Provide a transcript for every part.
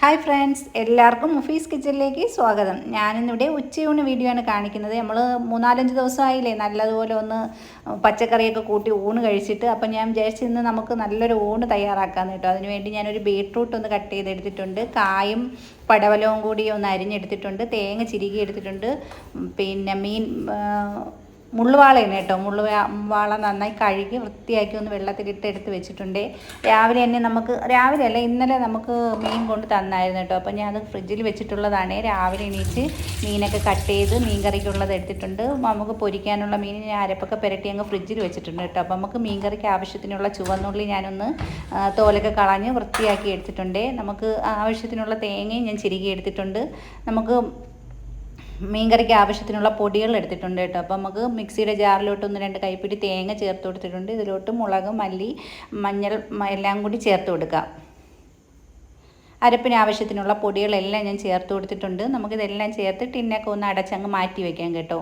Hi friends എല്ലാവർക്കും മുഫീസ് കിച്ചണിലേക്ക് സ്വാഗതം. ഞാനിന്നിവിടെ ഉച്ചയൂണ് വീഡിയോ ആണ് കാണിക്കുന്നത്. നമ്മൾ മൂന്നാലഞ്ച് ദിവസമായില്ലേ നല്ലതുപോലെ ഒന്ന് പച്ചക്കറിയൊക്കെ കൂട്ടി ഊണ് കഴിച്ചിട്ട് അപ്പം ഞാൻ വിചാരിച്ചു ഇന്ന് നമുക്ക് നല്ലൊരു ഊണ് തയ്യാറാക്കാമെന്ന് കേട്ടോ. അതിനുവേണ്ടി ഞാനൊരു ബീട്രൂട്ട് ഒന്ന് കട്ട് ചെയ്തെടുത്തിട്ടുണ്ട്. കായും പടവലവും കൂടി ഒന്ന് അരിഞ്ഞെടുത്തിട്ടുണ്ട്. തേങ്ങ ചിരുകി എടുത്തിട്ടുണ്ട് പിന്നെ മീൻ മുള്ളുവാളയാണ് കേട്ടോ. മുള്ളു വാള നന്നായി കഴുകി വൃത്തിയാക്കി ഒന്ന് വെള്ളത്തിലിട്ട് എടുത്ത് വെച്ചിട്ടുണ്ട്. രാവിലെ തന്നെ നമുക്ക് രാവിലെ അല്ല ഇന്നലെ നമുക്ക് മീൻ കൊണ്ട് തന്നായിരുന്നു കേട്ടോ. അപ്പോൾ ഞാൻ അത് ഫ്രിഡ്ജിൽ വെച്ചിട്ടുള്ളതാണ്. രാവിലെ എണീറ്റ് മീനൊക്കെ കട്ട് ചെയ്ത് മീൻ കറിക്കുള്ളത് എടുത്തിട്ടുണ്ട്. നമുക്ക് പൊരിക്കാനുള്ള മീൻ ഞാൻ അരപ്പൊക്കെ പുരട്ടി അങ്ങ് ഫ്രിഡ്ജിൽ വെച്ചിട്ടുണ്ട് കേട്ടോ. അപ്പോൾ നമുക്ക് മീൻ കറിക്ക് ആവശ്യത്തിനുള്ള ചുവന്നുള്ളി ഞാനൊന്ന് തോലൊക്കെ കളഞ്ഞ് വൃത്തിയാക്കി എടുത്തിട്ടുണ്ട്. നമുക്ക് ആവശ്യത്തിനുള്ള തേങ്ങയും ഞാൻ ചിരുകി എടുത്തിട്ടുണ്ട്. നമുക്ക് മീൻകറിക്ക് ആവശ്യത്തിനുള്ള പൊടികൾ എടുത്തിട്ടുണ്ട് കേട്ടോ. അപ്പോൾ നമുക്ക് മിക്സിയുടെ ജാറിലോട്ട് ഒന്ന് രണ്ട് കൈപ്പിടി തേങ്ങ ചേർത്ത് കൊടുത്തിട്ടുണ്ട്. ഇതിലോട്ട് മുളക് മല്ലി മഞ്ഞൾ എല്ലാം കൂടി ചേർത്ത് കൊടുക്കാം. അരപ്പിന് ആവശ്യത്തിനുള്ള പൊടികളെല്ലാം ഞാൻ ചേർത്ത് കൊടുത്തിട്ടുണ്ട്. നമുക്കിതെല്ലാം ചേർത്ത് ടിന്നൊക്കെ ഒന്ന് അടച്ചങ്ങ് മാറ്റി വയ്ക്കാം കേട്ടോ.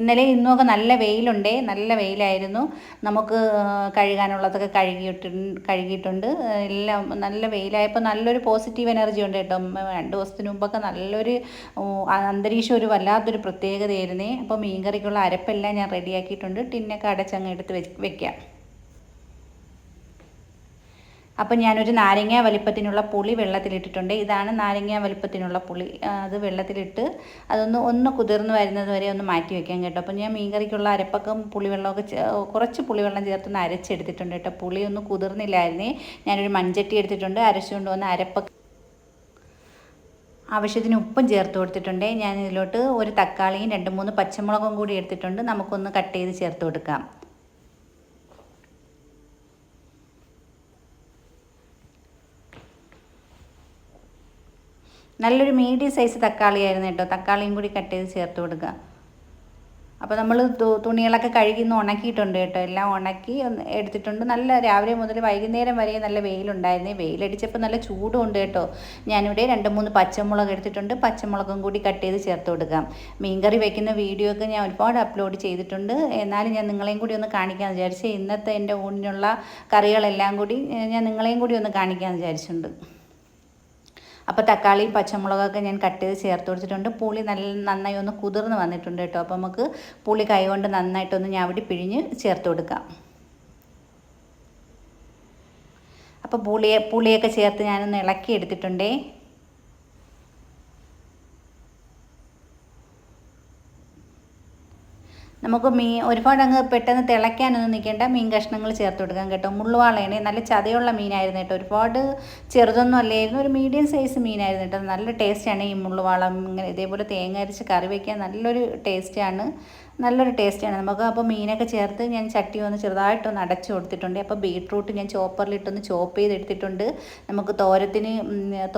ഇന്നലെ ഇന്നുമൊക്കെ നല്ല വെയിലുണ്ടേ നല്ല വെയിലായിരുന്നു. നമുക്ക് കഴുകാനുള്ളതൊക്കെ കഴുകിയിട്ട് കഴുകിയിട്ടുണ്ട്. എല്ലാം നല്ല വെയിലായപ്പോൾ നല്ലൊരു പോസിറ്റീവ് എനർജി ഉണ്ട് കേട്ടോ. രണ്ട് ദിവസത്തിന് മുമ്പൊക്കെ നല്ലൊരു അന്തരീക്ഷം ഒരു വല്ലാത്തൊരു പ്രത്യേകതയായിരുന്നേ. അപ്പോൾ മീൻകറിക്കുള്ള അരപ്പെല്ലാം ഞാൻ റെഡിയാക്കിയിട്ടുണ്ട് ടിന്നൊക്കെ അടച്ചങ്ങ് എടുത്ത് വെക്കാം. അപ്പം ഞാനൊരു നാരങ്ങ വലിപ്പത്തിനുള്ള പുളി വെള്ളത്തിലിട്ടിട്ടുണ്ട്. ഇതാണ് നാരങ്ങ വലിപ്പത്തിനുള്ള പുളി. അത് വെള്ളത്തിലിട്ട് അതൊന്ന് ഒന്ന് കുതിർന്ന് വരുന്നത് വരെ ഒന്ന് മാറ്റി വെക്കാൻ കേട്ടോ. അപ്പം ഞാൻ മീൻകറിക്കുള്ള അരപ്പൊക്കെ പുളിവെള്ളമൊക്കെ കുറച്ച് പുളിവെള്ളം ചേർത്തൊന്ന് അരച്ചെടുത്തിട്ടുണ്ട് കേട്ടോ. പുളി ഒന്ന് കുതിർന്നില്ലായിരുന്നേ. ഞാനൊരു മൺചട്ടി എടുത്തിട്ടുണ്ട്. അരച്ചുകൊണ്ട് വന്ന് അരപ്പൊക്കെ ആവശ്യത്തിന് ഉപ്പും ചേർത്ത് കൊടുത്തിട്ടുണ്ട്. ഞാൻ ഇതിലോട്ട് ഒരു തക്കാളിയും രണ്ട് മൂന്ന് പച്ചമുളകും കൂടി എടുത്തിട്ടുണ്ട്. നമുക്കൊന്ന് കട്ട് ചെയ്ത് ചേർത്ത് കൊടുക്കാം. നല്ലൊരു മീഡിയം സൈസ് തക്കാളിയായിരുന്നു കേട്ടോ. തക്കാളിയും കൂടി കട്ട് ചെയ്ത് ചേർത്ത് കൊടുക്കുക. അപ്പോൾ നമ്മൾ തുണികളൊക്കെ കഴുകി ഒന്ന് ഉണക്കിയിട്ടുണ്ട് കേട്ടോ. എല്ലാം ഉണക്കി എടുത്തിട്ടുണ്ട്. നല്ല രാവിലെ മുതൽ വൈകുന്നേരം വരെ നല്ല വെയിലുണ്ടായിരുന്നു. വെയിലടിച്ചപ്പോൾ നല്ല ചൂടും ഉണ്ട് കേട്ടോ. ഞാനിവിടെ രണ്ട് മൂന്ന് പച്ചമുളക് എടുത്തിട്ടുണ്ട്. പച്ചമുളകും കൂടി കട്ട് ചെയ്ത് ചേർത്ത് കൊടുക്കാം. മീൻകറി വയ്ക്കുന്ന വീഡിയോ ഒക്കെ ഞാൻ ഒരുപാട് അപ്ലോഡ് ചെയ്തിട്ടുണ്ട്. എന്നാലും ഞാൻ നിങ്ങളെയും കൂടി ഒന്ന് കാണിക്കാമെന്ന് വിചാരിച്ചു ഇന്നത്തെ എന്റെ ഊണിനുള്ള കറികളെല്ലാം കൂടി ഞാൻ നിങ്ങളെയും കൂടി ഒന്ന് കാണിക്കാമെന്ന് വിചാരിച്ചിട്ടുണ്ട്. അപ്പോൾ തക്കാളിയും പച്ചമുളകൊക്കെ ഞാൻ കട്ട് ചെയ്ത് ചേർത്ത് കൊടുത്തിട്ടുണ്ട്. പുളി നല്ല നന്നായി ഒന്ന് കുതിർന്ന് വന്നിട്ടുണ്ട് കേട്ടോ. അപ്പോൾ നമുക്ക് പുളി കൈകൊണ്ട് നന്നായിട്ടൊന്ന് ഞാവിടി പിഴിഞ്ഞ് ചേർത്ത് കൊടുക്കാം. അപ്പോൾ പുളിയെ പുളിയൊക്കെ ചേർത്ത് ഞാനൊന്ന് ഇളക്കി എടുത്തിട്ടുണ്ടേ. നമുക്ക് മീൻ ഒരുപാട് അങ്ങ് പെട്ടെന്ന് തിളയ്ക്കാനൊന്നും നിൽക്കേണ്ട മീൻ കഷ്ണങ്ങൾ ചേർത്ത് കൊടുക്കാം കേട്ടോ. മുള്ളുവാളയാണ് നല്ല ചതയുള്ള മീനായിരുന്നു കേട്ടോ. ഒരുപാട് ചെറുതൊന്നും അല്ലായിരുന്നു ഒരു മീഡിയം സൈസ് മീനായിരുന്നു കേട്ടോ. നല്ല ടേസ്റ്റാണ് ഈ മുള്ളുവാള. ഇങ്ങനെ ഇതേപോലെ തേങ്ങ അരച്ച് കറി വയ്ക്കാൻ നല്ലൊരു ടേസ്റ്റാണ് നല്ലൊരു ടേസ്റ്റാണ് നമുക്ക് അപ്പോൾ മീനൊക്കെ ചേർത്ത് ഞാൻ ചട്ടി ഒന്ന് ചെറുതായിട്ടൊന്ന് അടച്ചു കൊടുത്തിട്ടുണ്ട്. അപ്പോൾ ബീട്രൂട്ട് ഞാൻ ചോപ്പറിലിട്ടൊന്ന് ചോപ്പ് ചെയ്തെടുത്തിട്ടുണ്ട്. നമുക്ക് തോരത്തിന്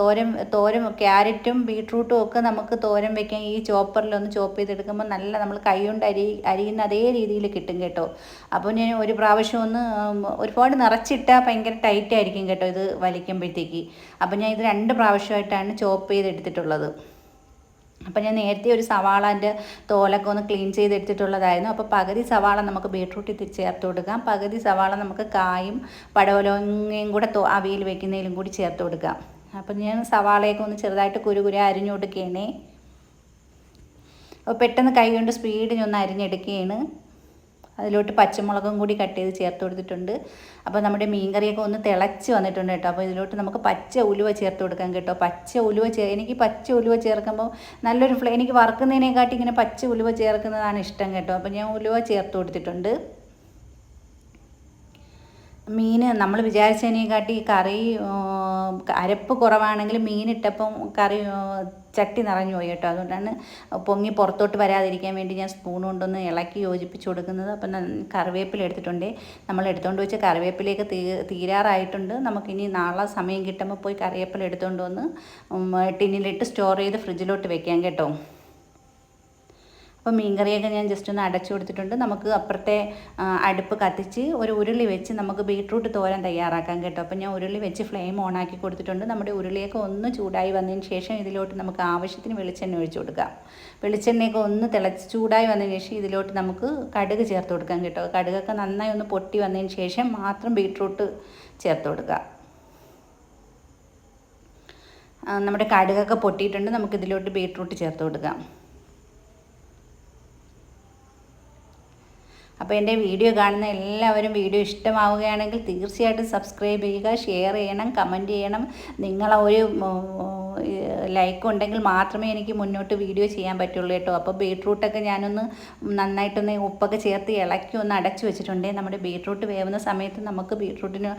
തോരം തോരൻ തോരൻ ക്യാരറ്റും ബീട്രൂട്ടും ഒക്കെ നമുക്ക് തോരം വയ്ക്കാൻ ഈ ചോപ്പറിലൊന്ന് ചോപ്പ് ചെയ്തെടുക്കുമ്പോൾ നല്ല നമ്മൾ കൈ കൊണ്ട് അരി അരി അരിയുന്ന അതേ രീതിയിൽ കിട്ടും കേട്ടോ. അപ്പോൾ ഞാൻ ഒരു പ്രാവശ്യം ഒന്ന് ഒരുപാട് നിറച്ചിട്ടാൽ ഭയങ്കര ടൈറ്റ് ആയിരിക്കും കേട്ടോ ഇത് വലിക്കുമ്പോഴത്തേക്ക്. അപ്പോൾ ഞാൻ ഇത് രണ്ട് പ്രാവശ്യമായിട്ടാണ് ചോപ്പ് ചെയ്തെടുത്തിട്ടുള്ളത്. അപ്പം ഞാൻ നേരത്തെ ഒരു സവാളന്റെ തോലൊക്കെ ഒന്ന് ക്ലീൻ ചെയ്തെടുത്തിട്ടുള്ളതായിരുന്നു. അപ്പോൾ പകുതി സവാള നമുക്ക് ബീട്രൂട്ടിൽ ചേർത്ത് കൊടുക്കാം. പകുതി സവാള നമുക്ക് കായും പടവലങ്ങയും കൂടെ അവിയിൽ വെക്കുന്നതിലും കൂടി ചേർത്ത് കൊടുക്കാം. അപ്പം ഞാൻ സവാളയൊക്കെ ഒന്ന് ചെറുതായിട്ട് കുരുകുര അരിഞ്ഞു കൊടുക്കുകയാണേ അപ്പോൾ പെട്ടെന്ന് കൈ കൊണ്ട് സ്പീഡിന് ഒന്ന് അരിഞ്ഞെടുക്കുകയാണ്. അതിലോട്ട് പച്ചമുളകും കൂടി കട്ട് ചെയ്ത് ചേർത്ത് കൊടുത്തിട്ടുണ്ട്. അപ്പോൾ നമ്മുടെ മീൻകറിയൊക്കെ ഒന്ന് തിളച്ച് വന്നിട്ടുണ്ട് കേട്ടോ. അപ്പോൾ ഇതിലോട്ട് നമുക്ക് പച്ച ഉലുവ ചേർത്ത് കൊടുക്കാം കേട്ടോ. പച്ച ഉലുവ ചേ എനിക്ക് പച്ച ഉലുവ ചേർക്കുമ്പോൾ നല്ലൊരു ഫ്ലേ എനിക്ക് വറുക്കുന്നതിനെക്കാട്ടി ഇങ്ങനെ പച്ച ഉലുവ ചേർക്കുന്നതാണ് ഇഷ്ടം കേട്ടോ. അപ്പോൾ ഞാൻ ഉലുവ ചേർത്ത് കൊടുത്തിട്ടുണ്ട്. മീൻ നമ്മൾ വിചാരിച്ചതിനെക്കാട്ടി കറി അരപ്പ് കുറവാണെങ്കിൽ മീനിട്ടപ്പം കറി ചട്ടി നിറഞ്ഞു പോയി കേട്ടോ. അതുകൊണ്ടാണ് പൊങ്ങി പുറത്തോട്ട് വരാതിരിക്കാൻ വേണ്ടി ഞാൻ സ്പൂൺ കൊണ്ടൊന്ന് ഇളക്കി യോജിപ്പിച്ച് കൊടുക്കുന്നത്. അപ്പം കറിവേപ്പില എടുത്തിട്ടുണ്ട്. നമ്മൾ എടുത്തുകൊണ്ട് വെച്ച കറിവേപ്പിലേക്ക് തീ തീരാറായിട്ടുണ്ട്. നമുക്കിനി നാളെ സമയം കിട്ടുമ്പോൾ പോയി കറിവേപ്പില എടുത്തുകൊണ്ട് വന്ന് ടിന്നിലിട്ട് സ്റ്റോർ ചെയ്ത് ഫ്രിഡ്ജിലോട്ട് വെക്കാം കേട്ടോ. അപ്പോൾ മീൻകറിയൊക്കെ ഞാൻ ജസ്റ്റ് ഒന്ന് അടച്ചു കൊടുത്തിട്ടുണ്ട്. നമുക്ക് അപ്പുറത്തെ അടുപ്പ് കത്തിച്ച് ഒരു ഉരുളി വെച്ച് നമുക്ക് ബീട്രൂട്ട് തോരൻ തയ്യാറാക്കാൻ കേട്ടോ. അപ്പോൾ ഞാൻ ഉരുളി വെച്ച് ഫ്ലെയിം ഓൺ ആക്കി കൊടുത്തിട്ടുണ്ട്. നമ്മുടെ ഉരുളിയൊക്കെ ഒന്ന് ചൂടായി വന്നതിന് ശേഷം ഇതിലോട്ട് നമുക്ക് ആവശ്യത്തിന് വെളിച്ചെണ്ണ ഒഴിച്ചു കൊടുക്കാം. വെളിച്ചെണ്ണയൊക്കെ ഒന്ന് തിളച്ച് ചൂടായി വന്നതിന് ശേഷം ഇതിലോട്ട് നമുക്ക് കടുക് ചേർത്ത് കൊടുക്കാം കേട്ടോ. കടുകൊക്കെ നന്നായി ഒന്ന് പൊട്ടി വന്നതിന് ശേഷം മാത്രം ബീട്രൂട്ട് ചേർത്ത് കൊടുക്കുക നമ്മുടെ കടുകൊക്കെ പൊട്ടിയിട്ടുണ്ട്. നമുക്ക് ഇതിലോട്ട് ബീട്രൂട്ട് ചേർത്ത് കൊടുക്കാം. അപ്പോൾ എന്റെ വീഡിയോ കാണുന്ന എല്ലാവരും വീഡിയോ ഇഷ്ടമാവുകയാണെങ്കിൽ തീർച്ചയായിട്ടും സബ്സ്ക്രൈബ് ചെയ്യുക ഷെയർ ചെയ്യണം കമന്റ് ചെയ്യണം. നിങ്ങളെ ഒരു ലൈക്ക് ഉണ്ടെങ്കിൽ മാത്രമേ എനിക്ക് മുന്നോട്ട് വീഡിയോ ചെയ്യാൻ പറ്റുള്ളൂ കേട്ടോ. അപ്പോൾ ബീട്രൂട്ടൊക്കെ ഞാനൊന്ന് നന്നായിട്ടൊന്ന് ഉപ്പൊക്കെ ചേർത്ത് ഇളക്കി ഒന്ന് അടച്ചു വെച്ചിട്ടുണ്ട്. നമ്മുടെ ബീട്രൂട്ട് വേവുന്ന സമയത്ത് നമുക്ക് ബീട്രൂട്ടിന്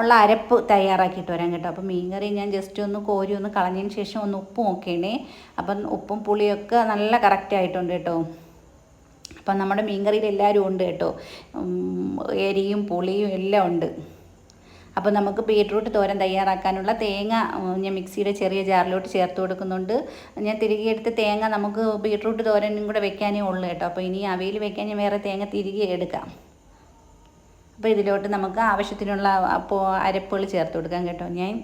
ഉള്ള അരപ്പ് തയ്യാറാക്കിയിട്ട് വരാം കേട്ടോ. അപ്പോൾ മീൻകറി ഞാൻ ജസ്റ്റ് ഒന്ന് കോരി ഒന്ന് കളഞ്ഞതിന് ശേഷം ഒന്ന് ഉപ്പ് നോക്കിയണേ അപ്പം ഉപ്പും പുളിയൊക്കെ നല്ല കറക്റ്റ് ആയിട്ടുണ്ട് കേട്ടോ. അപ്പം നമ്മുടെ മീൻകറിയിൽ എല്ലാവരും ഉണ്ട് കേട്ടോ. എരിയും പുളിയും എല്ലാം ഉണ്ട്. അപ്പോൾ നമുക്ക് ബീട്രൂട്ട് തോരൻ തയ്യാറാക്കാനുള്ള തേങ്ങ ഞാൻ മിക്സിയുടെ ചെറിയ ജാറിലോട്ട് ചേർത്ത് കൊടുക്കുന്നുണ്ട്. ഞാൻ തിരികെ എടുത്ത് തേങ്ങ നമുക്ക് ബീട്രൂട്ട് തോരനും കൂടെ വെക്കാനേ ഉള്ളൂ കേട്ടോ. അപ്പോൾ ഇനി അവയിൽ വെക്കാൻ ഞാൻ വേറെ തേങ്ങ തിരികെ എടുക്കാം. അപ്പോൾ ഇതിലോട്ട് നമുക്ക് ആവശ്യത്തിനുള്ള അപ്പോൾ അരപ്പുകൾ ചേർത്ത് കൊടുക്കാം കേട്ടോ ഞാൻ.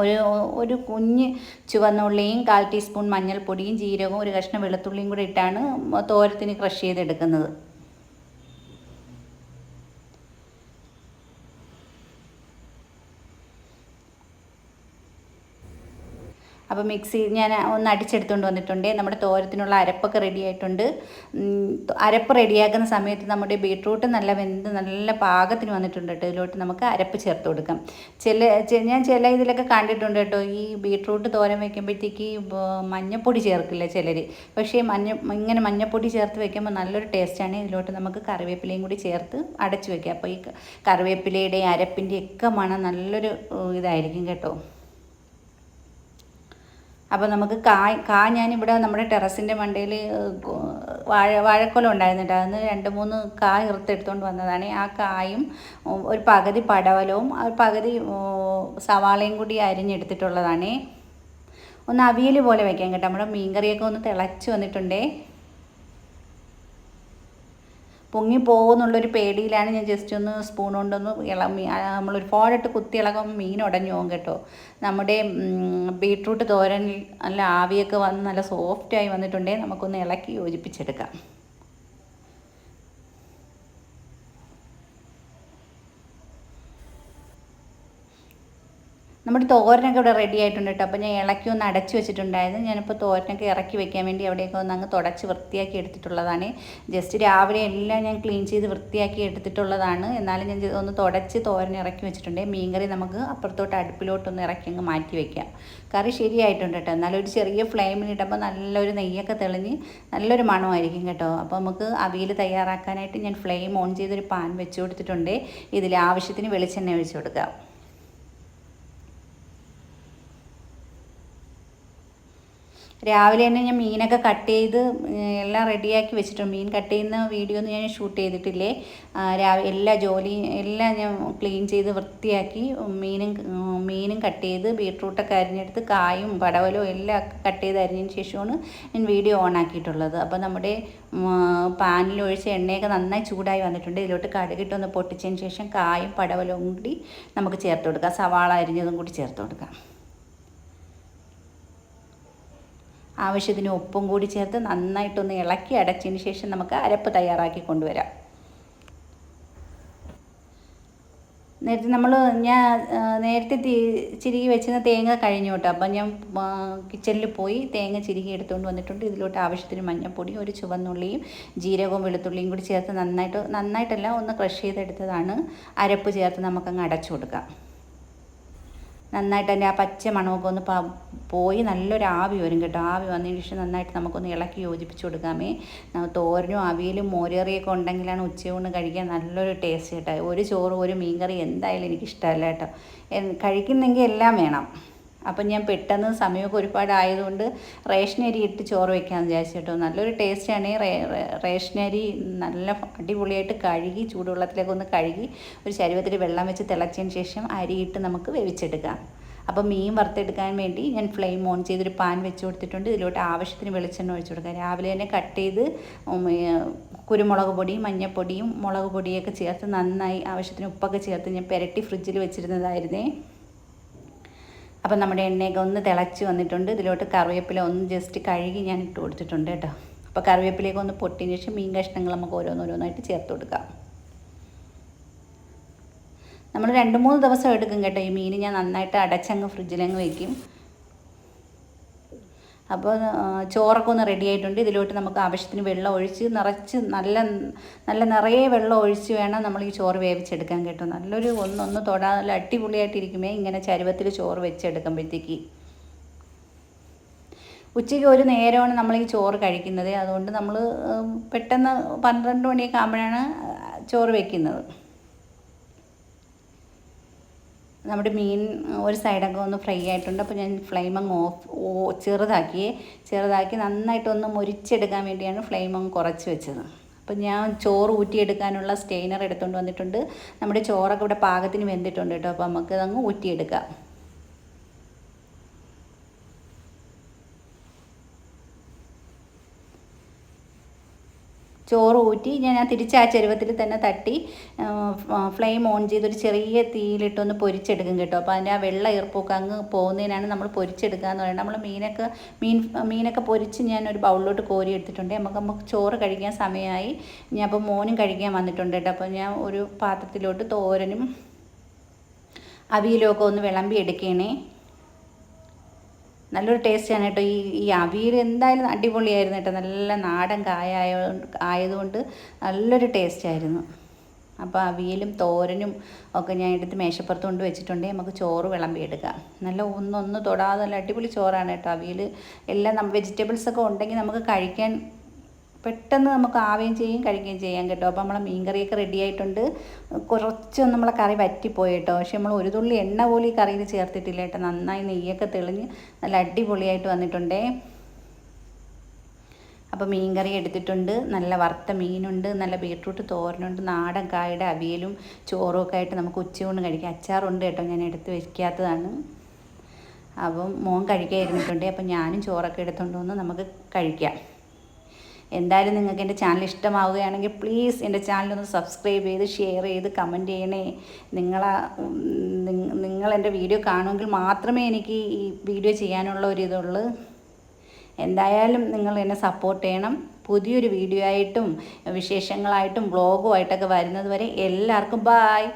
ഒരു ഒരു കുഞ്ഞ് ചുവന്നുള്ളിയും കാൽ ടീസ്പൂൺ മഞ്ഞൾപ്പൊടിയും ജീരകവും ഒരു കഷ്ണം വെളുത്തുള്ളിയും കൂടി ഇട്ടാണ് തോരത്തിന് ക്രഷ് ചെയ്തെടുക്കുന്നത്. അപ്പോൾ മിക്സി ഞാൻ ഒന്ന് അടിച്ചെടുത്തുകൊണ്ട് വന്നിട്ടുണ്ട്. നമ്മുടെ തോരത്തിനുള്ള അരപ്പൊക്കെ റെഡി ആയിട്ടുണ്ട്. അരപ്പ് റെഡിയാക്കുന്ന സമയത്ത് നമ്മുടെ ബീട്രൂട്ട് നല്ല വെന്ത് നല്ല പാകത്തിന് വന്നിട്ടുണ്ട് കേട്ടോ. ഇതിലോട്ട് നമുക്ക് അരപ്പ് ചേർത്ത് കൊടുക്കാം. ചില ഞാൻ ചില ഇതിലൊക്കെ കണ്ടിട്ടുണ്ട് കേട്ടോ. ഈ ബീട്രൂട്ട് തോരൻ വയ്ക്കുമ്പോഴത്തേക്ക് മഞ്ഞപ്പൊടി ചേർക്കില്ല ചിലർ പക്ഷേ മഞ്ഞ ഇങ്ങനെ മഞ്ഞപ്പൊടി ചേർത്ത് വെക്കുമ്പോൾ നല്ലൊരു ടേസ്റ്റാണ് ഇതിലോട്ട് നമുക്ക് കറിവേപ്പിലയും കൂടി ചേർത്ത് അടച്ചു വെക്കാം. അപ്പോൾ ഈ കറിവേപ്പിലയുടെയും അരപ്പിന്റെയും ഒക്കെ മണം നല്ലൊരു ഇതായിരിക്കും കേട്ടോ. അപ്പോൾ നമുക്ക് കായ് കാ ഞാനിവിടെ നമ്മുടെ ടെറസിന്റെ മണ്ടയിൽ വാഴ വാഴക്കൊല ഉണ്ടായിരുന്നിട്ട് അതിന് രണ്ട് മൂന്ന് കാ ഇറുത്തെടുത്തുകൊണ്ട് വന്നതാണ്. ആ കായും ഒരു പകുതി പടവലവും ഒരു പകുതി സവാളയും കൂടി അരിഞ്ഞെടുത്തിട്ടുള്ളതാണ്. ഒന്ന് അവിയൽ പോലെ വയ്ക്കാം കേട്ടോ. നമ്മുടെ മീൻകറിയൊക്കെ ഒന്ന് തിളച്ച് വന്നിട്ടുണ്ടേ. പൊങ്ങിപ്പോകുന്നുള്ളൊരു പേടിയിലാണ് ഞാൻ ജസ്റ്റ് ഒന്ന് സ്പൂൺ കൊണ്ടൊന്ന് ഇള നമ്മളൊരു ഫോടിട്ട് കുത്തി ഇളകും മീൻ ഉടഞ്ഞു പോകും കേട്ടോ. നമ്മുടെ ബീട്രൂട്ട് തോരൻ നല്ല ആവിയൊക്കെ വന്ന് നല്ല സോഫ്റ്റായി വന്നിട്ടുണ്ടെങ്കിൽ നമുക്കൊന്ന് ഇളക്കി യോജിപ്പിച്ചെടുക്കാം. നമ്മുടെ തോരനൊക്കെ ഇവിടെ റെഡി ആയിട്ടുണ്ട് കേട്ടോ അപ്പോൾ ഞാൻ ഇളക്കി ഒന്ന് അടച്ചു വെച്ചിട്ടുണ്ടായിരുന്നു. ഞാനിപ്പോൾ തോരനൊക്കെ ഇറക്കി വെക്കാൻ വേണ്ടി അവിടെയൊക്കെ ഒന്ന് അങ്ങ് തുടച്ച് വൃത്തിയാക്കി എടുത്തിട്ടുള്ളതാണ്. ജസ്റ്റ് രാവിലെ എല്ലാം ഞാൻ ക്ലീൻ ചെയ്ത് വൃത്തിയാക്കി എടുത്തിട്ടുള്ളതാണ്. എന്നാലും ഞാൻ ഒന്ന് തുടച്ച് തോരൻ ഇറക്കി വെച്ചിട്ടുണ്ട്. മീൻകറി നമുക്ക് അപ്പുറത്തോട്ട് അടുപ്പിലോട്ടൊന്ന് ഇറക്കി അങ്ങ് മാറ്റി വെക്കാം. കറി ശരിയായിട്ടുണ്ട് കേട്ടോ എന്നാലും ഒരു ചെറിയ ഫ്ലെയിമിലിടുമ്പോൾ നല്ലൊരു നെയ്യൊക്കെ തെളിഞ്ഞ് നല്ലൊരു മണമായിരിക്കും കേട്ടോ. അപ്പോൾ നമുക്ക് അവിയൽ തയ്യാറാക്കാനായിട്ട് ഞാൻ ഫ്ലെയിം ഓൺ ചെയ്തൊരു പാൻ വെച്ച് കൊടുത്തിട്ടുണ്ട്. ഇതിൽ ആവശ്യത്തിന് വെളിച്ചെണ്ണ ഒഴിച്ചു കൊടുക്കാം. രാവിലെ തന്നെ ഞാൻ മീനൊക്കെ കട്ട് ചെയ്ത് എല്ലാം റെഡിയാക്കി വെച്ചിട്ടുണ്ട്. മീൻ കട്ട് ചെയ്യുന്ന വീഡിയോ ഒന്നും ഞാൻ ഷൂട്ട് ചെയ്തിട്ടില്ലേ? രാവിലെ എല്ലാ ജോലിയും എല്ലാം ഞാൻ ക്ലീൻ ചെയ്ത് വൃത്തിയാക്കി മീനും മീനും കട്ട് ചെയ്ത് ബീട്രൂട്ടൊക്കെ അരിഞ്ഞെടുത്ത് കായും പടവലും എല്ലാം കട്ട് ചെയ്ത് അരിഞ്ഞതിന് ശേഷമാണ് ഞാൻ വീഡിയോ ഓൺ ആക്കിയിട്ടുള്ളത്. അപ്പോൾ നമ്മുടെ പാനിൽ ഒഴിച്ച് എണ്ണയൊക്കെ നന്നായി ചൂടായി വന്നിട്ടുണ്ട്. ഇതിലോട്ട് കടുകിട്ടൊന്ന് പൊട്ടിച്ചതിന് ശേഷം കായും പടവലും കൂടി നമുക്ക് ചേർത്ത് കൊടുക്കാം. സവാള അരിഞ്ഞതും കൂടി ചേർത്ത് കൊടുക്കാം. ആവശ്യത്തിന് ഉപ്പും കൂടി ചേർത്ത് നന്നായിട്ടൊന്ന് ഇളക്കി അടച്ചതിന് ശേഷം നമുക്ക് അരപ്പ് തയ്യാറാക്കി കൊണ്ടുവരാം. നേരത്തെ നമ്മൾ ഞാൻ നേരത്തെ ചിരുകി വെച്ചിരുന്ന തേങ്ങ കഴിഞ്ഞു കേട്ടോ. അപ്പം ഞാൻ കിച്ചണിൽ പോയി തേങ്ങ ചിരുകി എടുത്തുകൊണ്ട് വന്നിട്ടുണ്ട്. ഇതിലോട്ട് ആവശ്യത്തിന് മഞ്ഞൾപ്പൊടി ഒരു ചുവന്നുള്ളിയും ജീരകവും വെളുത്തുള്ളിയും കൂടി ചേർത്ത് നന്നായിട്ട് നന്നായിട്ടല്ല ഒന്ന് ക്രഷ് ചെയ്തെടുത്തതാണ്. അരപ്പ് ചേർത്ത് നമുക്കങ്ങ് അടച്ചു കൊടുക്കാം. നന്നായിട്ട് അതിന്റെ ആ പച്ച മണമൊക്കെ ഒന്ന് പോയി നല്ലൊരു ആവി വരും കേട്ടോ. ആവി വന്നതിന് ശേഷം നന്നായിട്ട് നമുക്കൊന്ന് ഇളക്കി യോജിപ്പിച്ച് കൊടുക്കാമേ. തോരനും അവിയലും മോരേറിയൊക്കെ ഉണ്ടെങ്കിലാണ് ഉച്ചയൂണ് കഴിക്കാൻ നല്ലൊരു ടേസ്റ്റ് കേട്ടോ. ഒരു ചോറ് ഒരു മീൻകറി എന്തായാലും എനിക്കിഷ്ടമല്ല കേട്ടോ. കഴിക്കുന്നെങ്കിൽ എല്ലാം വേണം. അപ്പം ഞാൻ പെട്ടെന്ന് സമയമൊക്കെ ഒരുപാട് ആയതുകൊണ്ട് റേഷനരി ഇട്ട് ചോറ് വെക്കാമെന്ന് വിചാരിച്ചു കേട്ടോ നല്ലൊരു ടേസ്റ്റാണ്. റേഷനരി നല്ല അടിപൊളിയായിട്ട് കഴുകി ചൂടുവെള്ളത്തിലേക്ക് ഒന്ന് കഴുകി ഒരു ശരീരത്തിൽ വെള്ളം വെച്ച് തിളച്ചതിന് ശേഷം അരിയിട്ട് നമുക്ക് വേവിച്ചെടുക്കാം. അപ്പം മീൻ വറുത്തെടുക്കാൻ വേണ്ടി ഞാൻ ഫ്ലെയിം ഓൺ ചെയ്തൊരു പാൻ വെച്ച് കൊടുത്തിട്ടുണ്ട്. ഇതിലോട്ട് ആവശ്യത്തിന് വെളിച്ചെണ്ണ ഒഴിച്ചു കൊടുക്കുക രാവിലെ തന്നെ കട്ട് ചെയ്ത് കുരുമുളക് പൊടിയും മഞ്ഞൾപ്പൊടിയും മുളക് പൊടിയൊക്കെ ചേർത്ത് നന്നായി ആവശ്യത്തിന് ഉപ്പൊക്കെ ചേർത്ത് ഞാൻ പെരട്ടി ഫ്രിഡ്ജിൽ വെച്ചിരുന്നതായിരുന്നേ. അപ്പം നമ്മുടെ എണ്ണയൊക്കെ ഒന്ന് തിളച്ച് വന്നിട്ടുണ്ട്. ഇതിലോട്ട് കറിവേപ്പില ഒന്ന് ജസ്റ്റ് കഴുകി ഞാൻ ഇട്ട് കൊടുത്തിട്ടുണ്ട് കേട്ടോ. അപ്പോൾ കറിവേപ്പിലേക്ക് ഒന്ന് പൊട്ടിയതിന് ശേഷം മീൻ കഷ്ണങ്ങൾ നമുക്ക് ഓരോന്നോരോന്നായിട്ട് ചേർത്ത് കൊടുക്കാം. നമ്മൾ രണ്ട് മൂന്ന് ദിവസം എടുക്കും കേട്ടോ ഈ മീൻ. ഞാൻ നന്നായിട്ട് അടച്ചങ്ങ് ഫ്രിഡ്ജിലങ്ങ് വെക്കും. അപ്പോൾ ചോറൊക്കെ ഒന്ന് റെഡി ആയിട്ടുണ്ട്. ഇതിലോട്ട് നമുക്ക് ആവശ്യത്തിന് വെള്ളം ഒഴിച്ച് നിറച്ച് നല്ല നല്ല നിറയെ വെള്ളം ഒഴിച്ച് വേണം നമ്മൾ ഈ ചോറ് വേവിച്ചെടുക്കാൻ കേട്ടോ. നല്ലൊരു ഒന്നൊന്ന് തൊടാ നല്ല അടിപൊളിയായിട്ടിരിക്കുമേ. ഇങ്ങനെ ചരുവത്തിൽ ചോറ് വെച്ചെടുക്കുമ്പോഴത്തേക്ക്. ഉച്ചയ്ക്ക് ഒരു നേരമാണ് നമ്മൾ ഈ ചോറ് കഴിക്കുന്നത്. അതുകൊണ്ട് നമ്മൾ പെട്ടെന്ന് പന്ത്രണ്ട് മണിയൊക്കെ ആകുമ്പോഴാണ് ചോറ് വെക്കുന്നത്. നമ്മുടെ മീൻ ഒരു സൈഡൊക്കെ ഒന്ന് ഫ്രൈ ആയിട്ടുണ്ട്. അപ്പോൾ ഞാൻ ഫ്ലെയിം അങ്ങ് ഓഫ് ചെറുതാക്കി. ചെറുതാക്കി നന്നായിട്ടൊന്ന് മുരിച്ചെടുക്കാൻ വേണ്ടിയാണ് ഫ്ലെയിം അങ്ങ് കുറച്ച് വെച്ചത്. അപ്പം ഞാൻ ചോറ് ഊറ്റിയെടുക്കാനുള്ള സ്റ്റെയിനർ എടുത്തുകൊണ്ട് വന്നിട്ടുണ്ട്. നമ്മുടെ ചോറൊക്കെ ഇവിടെ പാകത്തിന് വെന്തിട്ടുണ്ട് കേട്ടോ. അപ്പോൾ നമുക്ക് അതങ്ങ് ഊറ്റിയെടുക്കാം. ചോറ് ഊറ്റി ഞാൻ ആ തിരിച്ച് ആ ചെരുവത്തിൽ തന്നെ തട്ടി ഫ്ലെയിം ഓൺ ചെയ്തൊരു ചെറിയ തീയിലിട്ടൊന്ന് പൊരിച്ചെടുക്കും കേട്ടോ. അപ്പോൾ അതിന്റെ ആ വെള്ള ഈർപ്പൊക്കെ അങ്ങ് പോകുന്നതിനാണ് നമ്മൾ പൊരിച്ചെടുക്കുക എന്ന് പറയുന്നത്. നമ്മൾ മീനൊക്കെ മീൻ മീനൊക്കെ പൊരിച്ച് ഞാൻ ഒരു ബൗളിലോട്ട് കോരി എടുത്തിട്ടുണ്ട്. നമുക്ക് നമുക്ക് ചോറ് കഴിക്കാൻ സമയമായി. ഞാൻ അപ്പോൾ മോനും കഴിക്കാൻ വന്നിട്ടുണ്ട് കേട്ടോ. അപ്പോൾ ഞാൻ ഒരു പാത്രത്തിലോട്ട് തോരനും അവിയലും ഒന്ന് വിളമ്പി എടുക്കണേ നല്ലൊരു ടേസ്റ്റാണ് കേട്ടോ. ഈ ഈ അവിയൽ എന്തായാലും അടിപൊളിയായിരുന്നു കേട്ടോ. നല്ല നാടൻ കായ ആയതുകൊണ്ട് നല്ലൊരു ടേസ്റ്റ് ആയിരുന്നു. അപ്പോൾ അവിയലും തോരനും ഒക്കെ ഞാൻ എടുത്ത് മേശപ്പുറത്ത് കൊണ്ട് വെച്ചിട്ടുണ്ടെങ്കിൽ നമുക്ക് ചോറ് വിളമ്പി എടുക്കാം. നല്ല ഒന്നൊന്ന് തൊടാതെ നല്ല അടിപൊളി ചോറാണ് കേട്ടോ അവിയൽ എല്ലാം നമ്മൾ വെജിറ്റബിൾസ് ഒക്കെ ഉണ്ടെങ്കിൽ നമുക്ക് കഴിക്കാൻ പെട്ടെന്ന് നമുക്ക് ആവുകയും ചെയ്യും കഴിക്കുകയും ചെയ്യാം കേട്ടോ. അപ്പോൾ നമ്മളെ മീൻകറിയൊക്കെ റെഡി ആയിട്ടുണ്ട്. കുറച്ചൊന്നും നമ്മളെ കറി വറ്റിപ്പോയി കേട്ടോ പക്ഷെ നമ്മൾ ഒരു തുള്ളി എണ്ണ പോലും ഈ കറിയിൽ ചേർത്തിട്ടില്ല കേട്ടോ. നന്നായി നെയ്യൊക്കെ തെളിഞ്ഞ് നല്ല അടിപൊളിയായിട്ട് വന്നിട്ടുണ്ടേ. അപ്പോൾ മീൻകറി എടുത്തിട്ടുണ്ട്. നല്ല വറുത്ത മീനുണ്ട് നല്ല ബീട്രൂട്ട് തോരനുണ്ട് നാടൻ കായുടെ അവിയലും ചോറും ഒക്കെ ആയിട്ട് നമുക്ക് ഉച്ചയൂണ് കഴിക്കാം. അച്ചാറുണ്ട് കേട്ടോ ഞാൻ എടുത്ത് വയ്ക്കാത്തതാണ് അപ്പം മോൻ കഴിക്കാൻ ഇരുന്നിട്ടുണ്ട് അപ്പം ഞാനും ചോറൊക്കെ എടുത്തുകൊണ്ട് വന്ന് നമുക്ക് കഴിക്കാം. എന്തായാലും നിങ്ങൾക്ക് എന്റെ ചാനൽ ഇഷ്ടമാവുകയാണെങ്കിൽ പ്ലീസ് എന്റെ ചാനലൊന്ന് സബ്സ്ക്രൈബ് ചെയ്ത് ഷെയർ ചെയ്ത് കമന്റ് ചെയ്യണേ. നിങ്ങൾ എന്റെ വീഡിയോ കാണുമെങ്കിൽ മാത്രമേ എനിക്ക് ഈ വീഡിയോ ചെയ്യാനുള്ള ഒരു ഇതുള്ളൂ. എന്തായാലും നിങ്ങൾ എന്നെ സപ്പോർട്ട് ചെയ്യണം. പുതിയൊരു വീഡിയോ ആയിട്ടും വിശേഷങ്ങളായിട്ടും വ്ളോഗുമായിട്ടൊക്കെ വരുന്നത് വരെ എല്ലാവർക്കും ബായ്